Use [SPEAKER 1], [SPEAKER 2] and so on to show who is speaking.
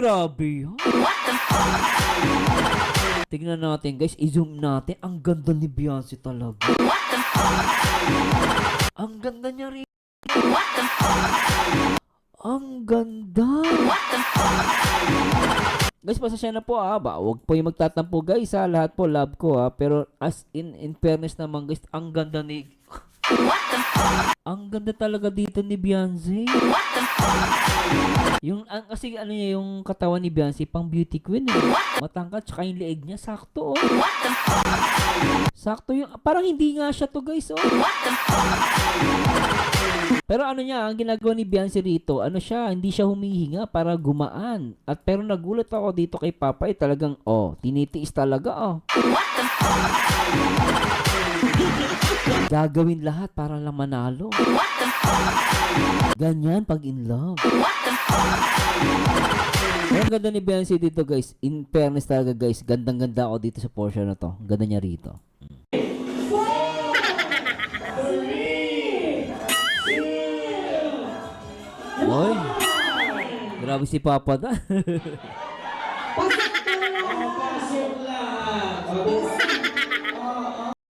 [SPEAKER 1] grabe yan. Tingnan natin guys, i-zoom natin. Ang ganda ni Beyonce talaga. Ang ganda niya rin. Ang ganda. Guys, pasasya na po ah. Ba, huwag po yung magtatampo guys ha. Lahat po love ko ha. Pero as in, in fairness naman guys, ang ganda ni... ang ganda talaga dito ni Beyonce. Yung, ang, kasi ano niya, yung katawan ni Beyonce, pang beauty queen eh. Matangkad, tsaka yung leeg niya, sakto oh. Sakto yung, parang hindi nga siya to guys oh. Pero ano niya, ang ginagawa ni Beyonce rito, ano siya, hindi siya humihinga para gumaan. At pero nagulat ako dito kay Papa, eh, talagang, oh, tinitiis talaga, oh. Gagawin lahat para lang manalo. Ganyan pag in love. Ang ganda ni Beyonce dito guys. In fairness talaga guys, gandang-ganda ako dito sa portion na to. Ang Ganda niya rito. Oy! Grabe si Papa da.
[SPEAKER 2] Pasok lang.